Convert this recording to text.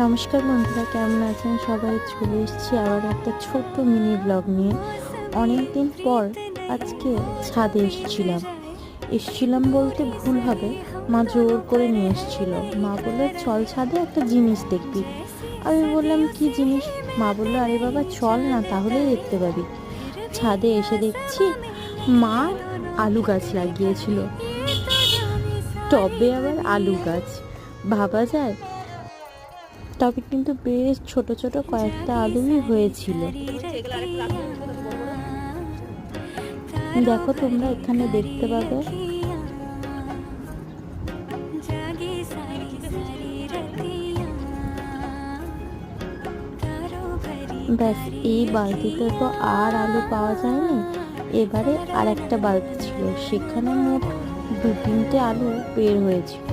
নমস্কার বন্ধুরা, কেমন আছেন? সবাই চলে এসেছি আবার একটা ছোট্ট মিনি ব্লগ নিয়ে। অনেক দিন পর আজকে ছাদে এসেছিলাম। এসেছিলাম বলতে ভুল হবে, মা জোর করে নিয়ে এসেছিল। মা বলল, চল ছাদে একটা জিনিস দেখবি। আমি বললাম, কি জিনিস? মা বলল, আরে বাবা, চল না, তাহলেই দেখতে পাবি। ছাদে এসে দেখছি, মা আলু গাছ লাগিয়েছিল। টবে আবার আলু গাছ। ভাবা যায় তবে কিন্তু বেশ ছোট ছোট কয়েকটা আলুই হয়েছিল। দেখো তোমরা এখানে দেখতে পাবে। ব্যাস, এই বালতিতে তো আর আলু পাওয়া যায়নি। এবারে আর একটা বালতি ছিল। সেখানে মোট দু তিনটে আলু বের হয়েছিল।